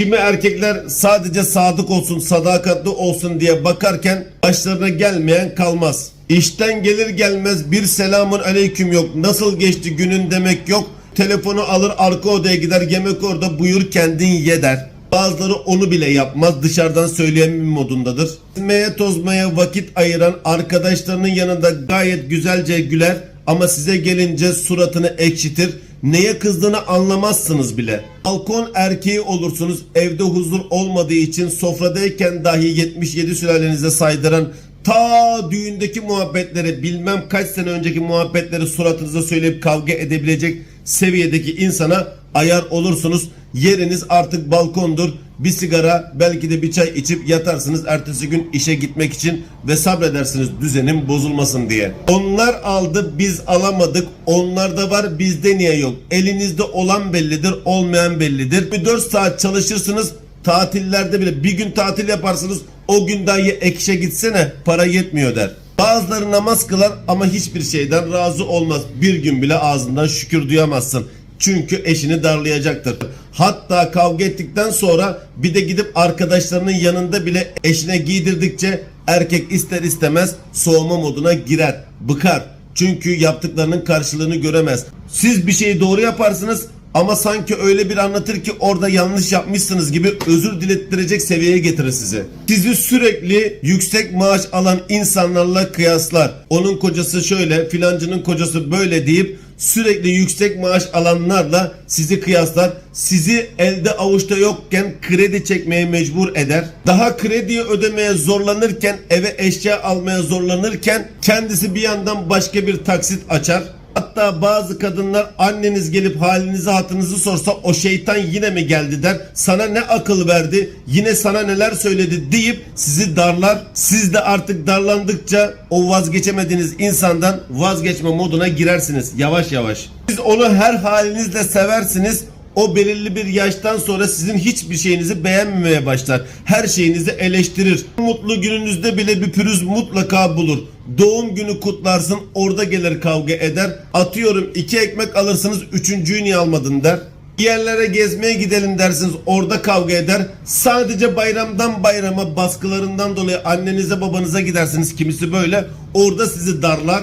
Kimi erkekler sadece sadık olsun, sadakatli olsun diye bakarken başlarına gelmeyen kalmaz. İşten gelir gelmez bir selamun aleyküm yok. Nasıl geçti günün demek yok. Telefonu alır arka odaya gider yemek orada buyur kendin ye der. Bazıları onu bile yapmaz dışarıdan söyleyen modundadır. Gezmeye tozmaya vakit ayıran arkadaşlarının yanında gayet güzelce güler ama size gelince suratını ekşitir. Neye kızdığını anlamazsınız bile. Balkon erkeği olursunuz evde huzur olmadığı için sofradayken dahi 77 sülalenize saydıran ta düğündeki muhabbetleri bilmem kaç sene önceki muhabbetleri suratınıza söyleyip kavga edebilecek seviyedeki insana ayar olursunuz. Yeriniz artık balkondur. Bir sigara belki de bir çay içip yatarsınız ertesi gün işe gitmek için ve sabredersiniz düzenin bozulmasın diye. Onlar aldı biz alamadık. Onlarda var bizde niye yok? Elinizde olan bellidir olmayan bellidir. Bir 4 saat çalışırsınız tatillerde bile bir gün tatil yaparsınız o gün dahi ekşe gitsene para yetmiyor der. Bazıları namaz kılar ama hiçbir şeyden razı olmaz. Bir gün bile ağzından şükür duyamazsın. Çünkü eşini darlayacaktır. Hatta kavga ettikten sonra bir de gidip arkadaşlarının yanında bile eşine giydirdikçe erkek ister istemez soğuma moduna girer, bıkar. Çünkü yaptıklarının karşılığını göremez. Siz bir şeyi doğru yaparsınız ama sanki öyle bir anlatır ki orada yanlış yapmışsınız gibi özür dilettirecek seviyeye getirir sizi. Sizi sürekli yüksek maaş alan insanlarla kıyaslar. Onun kocası şöyle, filancının kocası böyle deyip sürekli yüksek maaş alanlarla sizi kıyaslar. Sizi elde avuçta yokken kredi çekmeye mecbur eder. Daha krediyi ödemeye zorlanırken, eve eşya almaya zorlanırken kendisi bir yandan başka bir taksit açar. Hatta bazı kadınlar anneniz gelip halinizi hatırınızı sorsa o şeytan yine mi geldi der. Sana ne akıl verdi yine sana neler söyledi deyip sizi darlar. Siz de artık darlandıkça o vazgeçemediğiniz insandan vazgeçme moduna girersiniz yavaş yavaş. Siz onu her halinizle seversiniz. O belirli bir yaştan sonra sizin hiçbir şeyinizi beğenmemeye başlar. Her şeyinizi eleştirir. Mutlu gününüzde bile bir pürüz mutlaka bulur. Doğum günü kutlarsın orada gelir kavga eder. Atıyorum iki ekmek alırsınız üçüncüyü niye almadın der. Bir yerlere gezmeye gidelim dersiniz orada kavga eder. Sadece bayramdan bayrama baskılarından dolayı annenize babanıza gidersiniz kimisi böyle. Orada sizi darlar.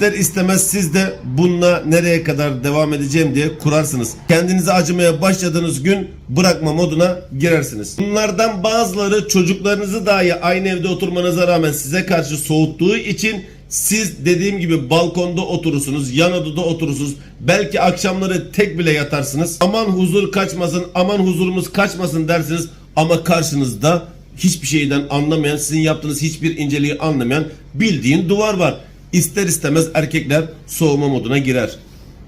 İster istemez siz de bununla nereye kadar devam edeceğim diye kurarsınız. Kendinize acımaya başladığınız gün bırakma moduna girersiniz. Bunlardan bazıları çocuklarınızı dahi aynı evde oturmanıza rağmen size karşı soğuttuğu için siz dediğim gibi balkonda oturursunuz, yan odada oturursunuz. Belki akşamları tek bile yatarsınız. Aman huzur kaçmasın, aman huzurumuz kaçmasın dersiniz. Ama karşınızda hiçbir şeyden anlamayan, sizin yaptığınız hiçbir inceliği anlamayan bildiğin duvar var. İster istemez erkekler soğuma moduna girer.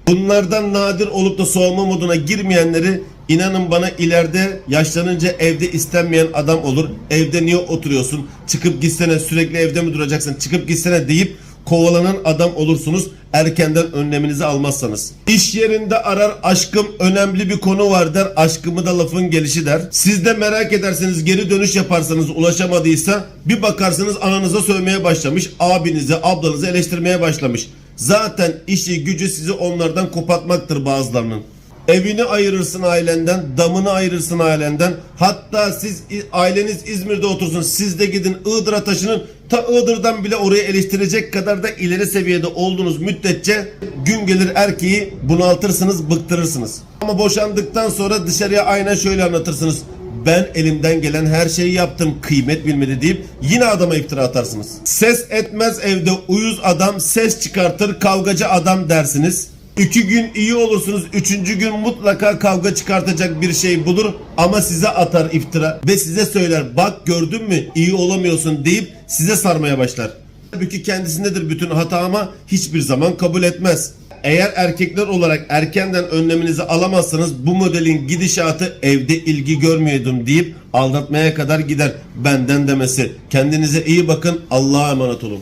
Bunlardan nadir olup da soğuma moduna girmeyenleri inanın bana ileride yaşlanınca evde istenmeyen adam olur. Evde niye oturuyorsun? Çıkıp gitsene sürekli evde mi duracaksın? Çıkıp gitsene deyip kovalanan adam olursunuz erkenden önleminizi almazsanız. İş yerinde arar aşkım önemli bir konu var der aşkımı da lafın gelişi der. Siz de merak ederseniz geri dönüş yaparsanız ulaşamadıysa bir bakarsınız ananıza sövmeye başlamış abinize ablanızı eleştirmeye başlamış. Zaten işi gücü sizi onlardan kopatmaktır bazılarının. Evini ayırırsın ailenden, damını ayırırsın ailenden. Hatta siz aileniz İzmir'de otursun. Siz de gidin Iğdır'a taşının. Ta Iğdır'dan bile orayı eleştirecek kadar da ileri seviyede olduğunuz müddetçe gün gelir erkeği bunaltırsınız, bıktırırsınız. Ama boşandıktan sonra dışarıya aynen şöyle anlatırsınız. Ben elimden gelen her şeyi yaptım kıymet bilmedi deyip yine adama iftira atarsınız. Ses etmez evde uyuz adam ses çıkartır kavgacı adam dersiniz. İki gün iyi olursunuz. Üçüncü gün mutlaka kavga çıkartacak bir şey bulur. Ama size atar iftira. Ve size söyler bak gördün mü iyi olamıyorsun deyip size sarmaya başlar. Halbuki kendisindedir bütün hata ama hiçbir zaman kabul etmez. Eğer erkekler olarak erkenden önleminizi alamazsanız bu modelin gidişatı evde ilgi görmüyordum deyip aldatmaya kadar gider. Benden demesi. Kendinize iyi bakın. Allah'a emanet olun.